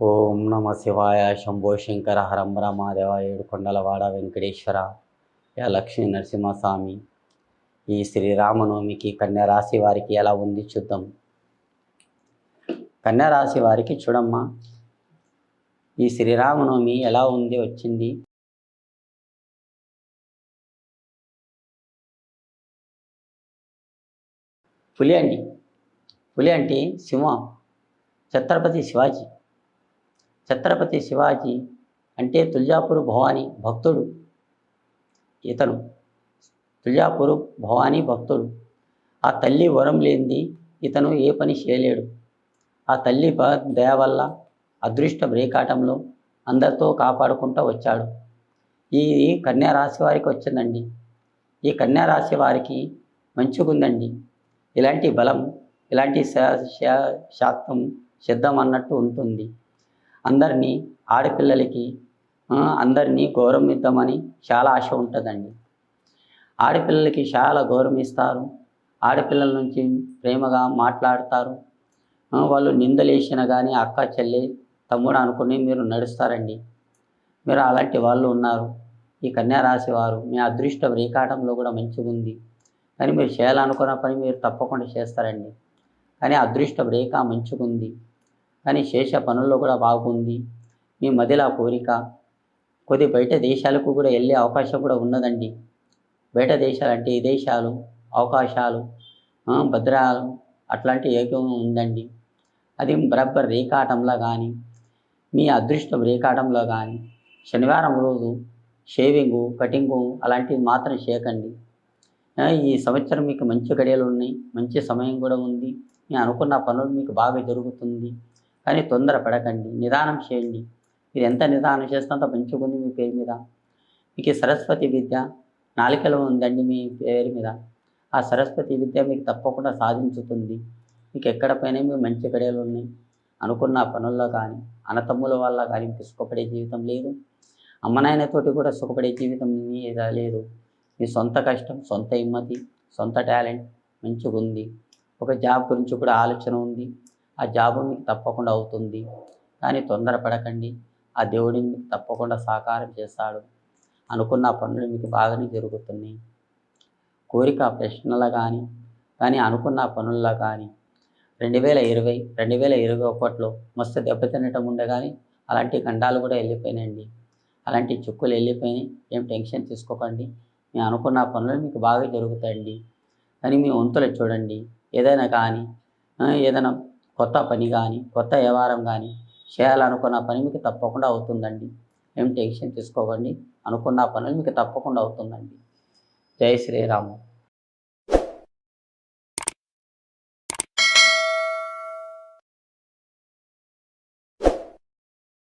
ఓం నమ శివాయ శంభో శంకర హరంబర మహాదేవ ఏడుకొండలవాడ వెంకటేశ్వర. యా లక్ష్మీ నరసింహస్వామి. ఈ శ్రీరామనవమికి కన్యా రాశి వారికి ఎలా ఉంది చూద్దాం. కన్యా రాశి వారికి చూడమ్మా. ఈ శ్రీరామనవమి ఎలా ఉంది వచ్చింది. పులి అండి పులి అంటే సింహం ఛత్రపతి శివాజీ. ఛత్రపతి శివాజీ అంటే తుల్జాపూర్ భవానీ భక్తుడు. ఇతను తుల్జాపూర్ భవానీ భక్తుడు. ఆ తల్లి వరం లేనిది ఇతను ఏ పని చేయలేడు. ఆ తల్లి బ- దయ వల్ల అదృష్ట బ్రేకాటంలో అందరితో కాపాడుకుంటూ వచ్చాడు. ఈ కన్యా రాశి వారికి వచ్చిందండి. ఈ కన్యా రాశి వారికి మంచిగుందండి. ఇలాంటి బలం ఇలాంటి శాస్త్రం సిద్ధం అన్నట్టు ఉంటుంది. అందరినీ ఆడపిల్లలకి అందరినీ అందరినీ గౌరవిద్దామని చాలా ఆశ ఉంటుందండి. ఆడపిల్లలకి చాలా గౌరవం ఇస్తారు ఆడపిల్లల నుంచి ప్రేమగా మాట్లాడతారు. వాళ్ళు నిందలేసిన కానీ అక్క చెల్లి తమ్ముడు అనుకుని మీరు నడుస్తారండి. మీరు అలాంటి వాళ్ళు ఉన్నారు. ఈ కన్యా రాశి వారు మీ అదృష్ట రేఖాటంలో కూడా మంచిగా ఉంది. కానీ మీరు చేయాలనుకున్న పని మీరు తప్పకుండా చేస్తారండి. కానీ అదృష్ట రేఖ మంచిగా ఉంది. కానీ శేష పనుల్లో కూడా బాగుంది. మీ మదిలా కోరిక. కొద్ది బయట దేశాలకు కూడా వెళ్ళే అవకాశం కూడా ఉన్నదండి. బయట దేశాలు అంటే విదేశాలు అవకాశాలు భద్రాలు అట్లాంటి ఏకం ఉందండి. అది బరబ్బర్ రేఖాటంలో కానీ మీ అదృష్టం రేఖాటంలో కానీ శనివారం రోజు షేవింగు కటింగు అలాంటివి మాత్రం చేయకండి. ఈ సంవత్సరం మీకు మంచి గడియలు ఉన్నాయి మంచి సమయం కూడా ఉంది. నేను అనుకున్న పనులు మీకు బాగా జరుగుతుంది. కానీ తొందర పడకండి నిదానం చేయండి. మీరు ఎంత నిదానం చేస్తే అంత మంచిగా ఉంది మీ పేరు మీద. మీకు సరస్వతి విద్య నాలికలో ఉందండి మీ పేరు మీద. ఆ సరస్వతి విద్య మీకు తప్పకుండా సాధించుతుంది. మీకు ఎక్కడ పైన మీ మంచి కడేలు ఉన్నాయి? అనుకున్న పనుల్లో కానీ అన్నతమ్ముల వల్ల కానీ మీకు సుఖపడే జీవితం లేదు. అమ్మనాయనతోటి కూడా సుఖపడే జీవితం మీద లేదు. మీ సొంత కష్టం సొంత హిమ్మతి సొంత టాలెంట్ మంచిగా ఉంది ఒక జాబ్ గురించి కూడా ఆలోచన ఉంది. ఆ జాబ్ మీకు తప్పకుండా అవుతుంది. కానీ తొందరపడకండి. ఆ దేవుడిని మీకు తప్పకుండా సాకారం చేస్తాడు. అనుకున్న పనులు మీకు బాగానే జరుగుతున్నాయి. కోరిక ప్రశ్నల కానీ కానీ అనుకున్న పనుల్లో కానీ రెండు వేల ఇరవై రెండు వేల ఇరవై ఒకటిలో మస్తు దెబ్బతినటం ఉండే కానీ అలాంటి ఖండాలు కూడా వెళ్ళిపోయినాయండి. అలాంటి చుక్కులు వెళ్ళిపోయినాయి. ఏం టెన్షన్ తీసుకోకండి. మేము అనుకున్న పనులు మీకు బాగా జరుగుతాయండి. కానీ మీ వంతులు చూడండి. ఏదైనా కానీ ఏదైనా కొత్త పని కానీ కొత్త వ్యవహారం కానీ చేయాలనుకున్న పని మీకు తప్పకుండా అవుతుందండి. ఏం టెన్షన్ తీసుకోకండి. అనుకున్న పనులు మీకు తప్పకుండా అవుతుందండి. జై శ్రీరాము.